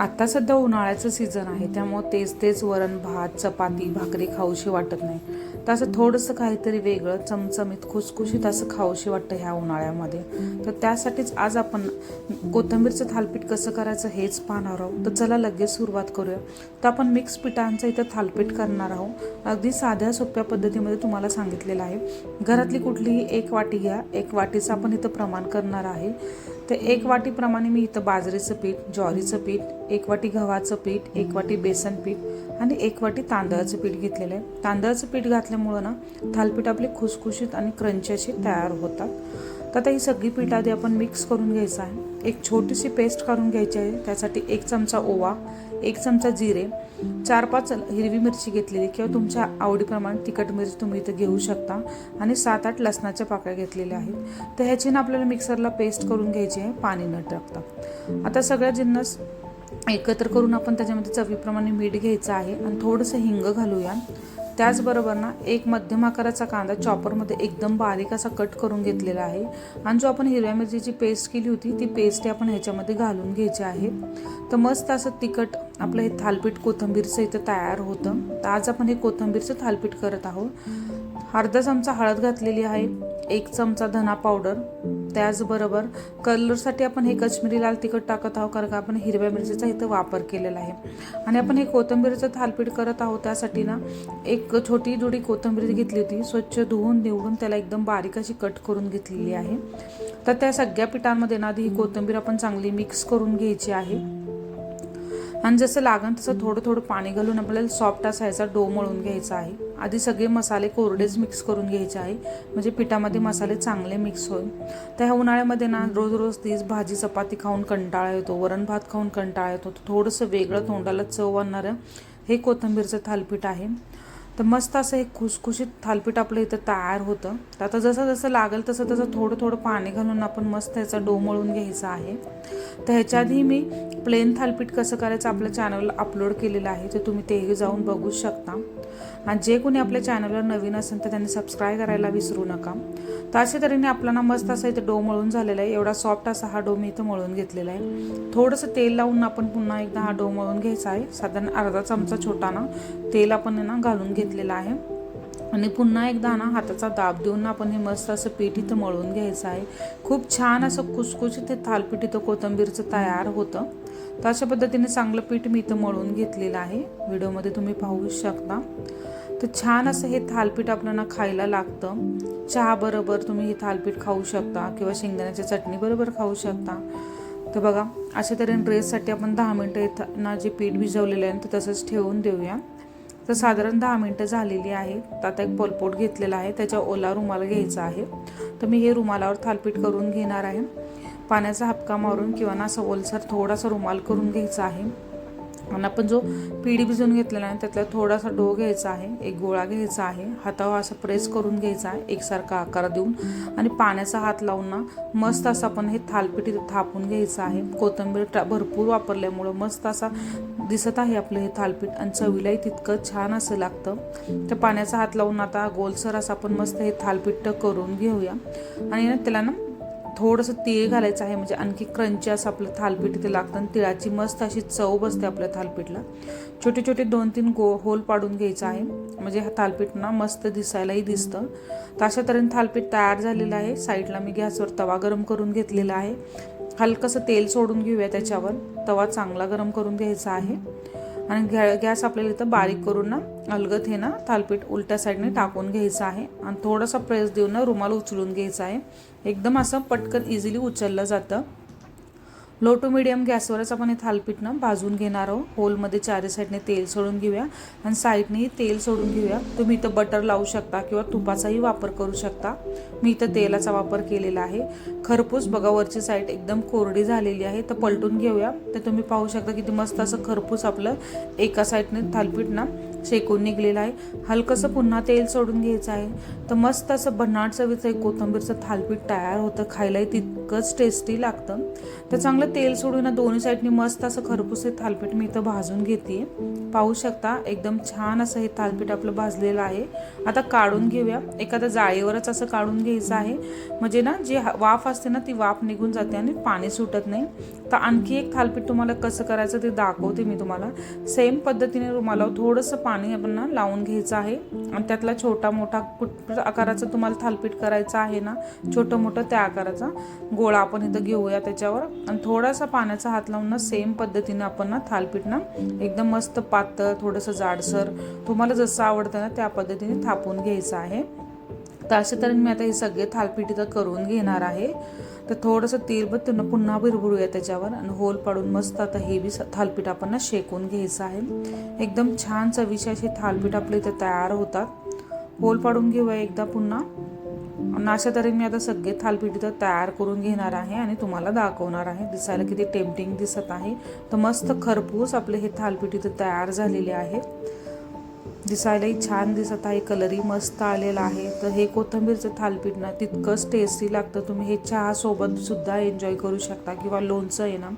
आता सध्या उन्हाळ्याचं सीझन आहे त्यामुळे तेच तेच वरण भात चपाती भाकरी खाऊशी वाटत नाही. तर असं थोडंसं काहीतरी वेगळं चमचमीत खुसखुशीत असं खाऊशी वाटतं ह्या उन्हाळ्यामध्ये. तर त्यासाठीच आज आपण कोथिंबीरचं थालपीठ कसं करायचं हेच पाहणार आहोत. तर चला लगेच सुरुवात करूया. तर आपण मिक्स पिठांचं इथं थालपीठ करणार आहोत. अगदी साध्या सोप्या पद्धतीमध्ये तुम्हाला सांगितलेलं आहे. घरातली कुठलीही एक वाटी घ्या. एक वाटीचं आपण इथं प्रमाण करणार आहे. तर एक वाटीप्रमाणे मी इथं बाजरीचं पीठ ज्वारीचं पीठ एक वाटी गव्हाचं पीठ एक वाटी बेसन पीठ आणि एक वाटी तांदळाचं पीठ घेतलेलं आहे. तांदळाचं पीठ घातल्यामुळं ना थालपीठ आपली खुसखुशीत आणि क्रंची अशी तयार होतात. तर आता ही सगळी पीठ आधी आपण मिक्स करून घ्यायचं आहे. एक छोटीशी पेस्ट काढून घ्यायची आहे. त्यासाठी एक चमचा ओवा एक चमचा जिरे चार पाच हिरवी मिरची घेतलेली किंवा तुमच्या आवडीप्रमाणे तिखट मिरची तुम्ही इथं घेऊ शकता. आणि सात आठ लसणाच्या पाकळ्या घेतलेल्या आहेत. तर ह्याची ना आपल्याला मिक्सरला पेस्ट करून घ्यायची आहे. पाणी न टाकता. आता सगळ्या जिन्नस एकत्र करून आपण त्याच्यामध्ये चवीप्रमाणे मीठ घ्यायचं आहे आणि थोडंसं हिंग घालूया. त्याचबरोबर ना एक मध्यम आकाराचा कांदा चॉपरमध्ये एकदम बारीक असा कट करून घेतलेला आहे. आणि जो आपण हिरव्या मिरचीची पेस्ट केली होती ती पेस्ट आपण ह्याच्यामध्ये घालून घ्यायची आहे. तर मस्त असं तिखट आपलं हे थालपीठ कोथंबीरचं इथं तयार होतं. तर आज आपण हे कोथंबीरचं थालपीठ करत आहोत. अर्धा चमचा हळद घातलेली आहे. एक चमचा धना पावडर त्याचबरोबर कलरसाठी आपण हे कश्मीरी लाल तिखट टाकत आहोत कारण का आपण हिरव्या मिरचीचा इथं वापर केलेला आहे. आणि आपण हे कोथिंबीरचं थालपीठ करत आहोत त्यासाठी ना एक छोटी जुडी कोथिंबीर घेतली होती स्वच्छ धुवून निवडून त्याला एकदम बारीक अशी कट करून घेतलेली आहे. तर त्या सगळ्या पिठांमध्ये ना आधी ही कोथिंबीर आपण चांगली मिक्स करून घ्यायची आहे. आणि जसं लागेल तसं थोडं थोडं पाणी घालून आपल्याला सॉफ्ट असा ह्याचा डो मळून घ्यायचा आहे. आधी सगळे मसाले कोरडेच मिक्स करून घ्यायचे आहे. म्हणजे पिठामध्ये मसाले चांगले मिक्स होईल. तर ह्या उन्हाळ्यामध्ये ना रोज रोज तीच भाजी चपाती खाऊन कंटाळा येतो. वरण भात खाऊन कंटाळा येतो. थोडंसं वेगळं तोंडाला चव आणणारं हे कोथिंबीरचं थालपीठ आहे. तर मस्त असं एक खुसखुशीत थालपीठ आपलं इथं तयार होतं. तर आता जसं जसं लागेल तसं तसं थोडं थोडं पाणी घालून आपण मस्त ह्याचा डो मळून घ्यायचा आहे. तर ह्याच्याआधी मी प्लेन थालपीठ कसं करायचं आपल्या चॅनलला अपलोड केलेलं आहे. तर तुम्ही तेही जाऊन बघू शकता. आणि जे कोणी आपल्या चॅनलवर नवीन असेल तर त्यांनी सबस्क्राईब करायला विसरू नका. तर अशा तऱ्हेने आपल्याला मस्त असा इथं डो मळून झालेला आहे. एवढा सॉफ्ट असा हा डो मी इथं मळून घेतलेला आहे. थोडंसं तेल लावून आपण पुन्हा एकदा हा डो मळून घ्यायचा आहे. साधारण अर्धा चमचा छोटा ना तेल आपण ना घालून घेतलेलं आहे. आणि पुन्हा एकदा ना हाताचा दाब देऊन ना आपण हे मस्त असं पीठ इथं मळून घ्यायचं आहे. खूप छान असं कुसकुशीत ते थालपीठ इथं कोथंबीरचं तयार होतं. तर अशा पद्धतीने चांगलं पीठ मी इथं मळून घेतलेलं आहे. व्हिडिओमध्ये तुम्ही पाहू शकता. तर छान असं हे थालपीठ आपल्याला खायला लागतं. चहा बरोबर तुम्ही हे थालपीठ खाऊ शकता किंवा शेंगदाण्याच्या चटणी बरोबर खाऊ शकता. तर बघा अशा तऱ्हेने ड्रेससाठी आपण दहा मिनटं इथं ना जे पीठ भिजवलेलं आहे ते तसंच ठेवून देऊया. तर साधारण दहा मिनटं झालेली आहे. तर आता एक पोलपोट घेतलेला आहे. त्याच्या ओला रुमाल घ्यायचा आहे. तर मी हे रुमालावर थालपीठ करून घेणार आहे. पाण्याचा हपका मारून किंवा ना असं ओलसर थोडासा रुमाल करून घ्यायचा आहे. आणि आपण जो पिढी भिजवून घेतलेला आहे त्यातला थोडासा डो घ्यायचा आहे एक गोळा घ्यायचा आहे हातावर असा प्रेस करून घ्यायचा आहे एकसारखा आकार देऊन. आणि पाण्याचा हात लावून ना मस्त असं आपण हे थालपीठ थापून घ्यायचं आहे. कोथिंबीर भरपूर वापरल्यामुळं मस्त असा दिसत आहे आपलं हे थालपीठ आणि चवीलाही तितकं छान असं लागतं. तर पाण्याचा हात लावून आता गोलसर असं आपण मस्त हे थालपीठ करून घेऊया. आणि ना त्याला ना थोडंसं तीळ घालायचं आहे म्हणजे आणखी क्रंची असं आपलं थालपीठ इथे लागतं आणि तिळाची मस्त अशी चव बसते आपल्या थालपीठला. छोटे छोटे दोन तीन गो होल पाडून घ्यायचं आहे. म्हणजे हा थालपीठ ना मस्त दिसायलाही दिसतं. तर अशा तऱ्हेने थालपीठ तयार झालेलं आहे. साईडला मी गॅसवर तवा गरम करून घेतलेला आहे. हलकंसं तेल सोडून घेऊया त्याच्यावर. तवा चांगला गरम करून घ्यायचा आहे. आणि गॅ गॅस आपल्याला इथं बारीक करून ना अलगत हे ना थालपीठ उलट्या साईडने टाकून घ्यायचं आहे. आणि थोडासा प्रेस देऊन ना रुमाल उचलून घ्यायचा आहे. एकदम असं पटकन इझिली उचललं जातं. लो टू मिडियम गॅसवरच आपण हे थालपीठनं भाजून घेणार आहोत. होलमध्ये चारी साईडने तेल सोडून घेऊया. आणि साईडनेही तेल सोडून घेऊया. तुम्ही इथं बटर लावू शकता किंवा तुपाचाही वापर करू शकता. मी इथं तेलाचा वापर केलेला आहे. खरपूस बघा वरची साईड एकदम कोरडी झालेली आहे. तर पलटून घेऊया. तर तुम्ही पाहू शकता किती मस्त असं खरपूस आपलं एका साईडने थालपीठ ना शेकून निघलेलं आहे. हलकंसं पुन्हा तेल सोडून घ्यायचं आहे. तर मस्त असं भन्नाट चवीचं एक कोथिंबीरचं थालपीठ तयार होतं. खायलाही तितकंच टेस्टी लागतं. तर चांगलं चांगलं तेल सोडून ना दोन्ही साईडनी मस्त असं खरपूस हे थालपीठ मी इथं भाजून घेते पाहू शकता एकदम छान असं हे थालपीठ आपलं भाजलेलं आहे. आता काढून घेऊया. एखाद्या जाळीवरच असं काढून घ्यायचं आहे. म्हणजे ना जी वाफ असते ना ती वाफ निघून जाते आणि पाणी सुटत नाही. तर आणखी एक थालपीठ तुम्हाला कसं करायचं ते दाखवते मी तुम्हाला. सेम पद्धतीने रुमालावर थोडंसं पाणी आपण ना लावून घ्यायचं आहे. आणि त्यातला छोटा मोठा कुठ आकाराचं तुम्हाला थालपीठ करायचं आहे ना छोटं मोठं त्या आकाराचा गोळा आपण इथं घेऊया त्याच्यावर. आणि थोडासा पाण्याचा हात लावून ना सेम पद्धतीने आपण ना थालपीठ ना एकदम मस्त पातळ थोडंसं जाडसर तुम्हाला जसं आवडतं ना त्या पद्धतीने थापून घ्यायचं आहे. तर अशा तऱ्हेने मी आता हे सगळे थालपीठ इथं करून घेणार आहे. तर थोडंसं तेल बघतो पुन्हा भिरभरूया त्याच्यावर आणि होल पाडून मस्त आता हे बी स- थालपीठ आपण ना शेकून घ्यायचं आहे. एकदम छान चविचे असे थालपीठ आपले इथं तयार होतात. होल पाडून घेऊया एकदा पुन्हा. आणि अशा तऱ्हेने मी आता सगळे थालपीठ इथं तयार करून घेणार आहे आणि तुम्हाला दाखवणार आहे. दिसायला किती टेम्पटिंग दिसत आहे. तर मस्त खरपूस आपले हे थालपीठ इथं तयार झालेले आहे. दिसायलाही छान दिसत आहे कलरही मस्त आलेला आहे. तर हे कोथिंबीरचं थालपीठ ना तितकंच टेस्टी लागतं. तुम्ही हे चहासोबत सुद्धा एन्जॉय करू शकता. किंवा लोणचं आहे ना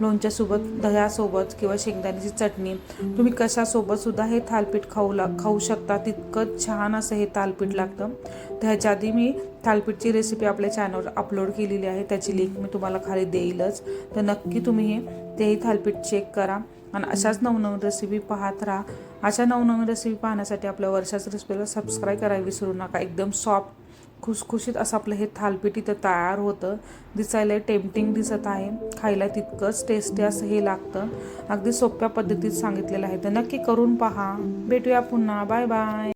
लोणच्यासोबत दह्यासोबत किंवा शेंगदाण्याची चटणी. तुम्ही कशासोबत सुद्धा हे थालपीठ खाऊ ला खाऊ शकता. तितकं छान असं हे थालपीठ लागतं. तर ह्याच्या आधी मी थालपीठची रेसिपी आपल्या चॅनलवर अपलोड केलेली आहे. त्याची लिंक मी तुम्हाला खाली देईलच. तर नक्की तुम्ही हे तेही थालपीठ चेक करा. आणि अशाच नवनवीन रेसिपी पाहत राहा. अशा नवनवीन रेसिपी पाहण्यासाठी आपल्या वर्षाच रेसिपीला सबस्क्राईब करायला विसरू नका. एकदम सॉफ्ट खुसखुशीत असं आपलं हे थालपीठ इथं तयार होतं. दिसायला टेम्पटिंग दिसत आहे. खायला तितकंच टेस्टी असं हे लागतं. अगदी सोप्या पद्धतीत सांगितलेलं आहे. तर नक्की करून पहा. भेटूया पुन्हा. Bye bye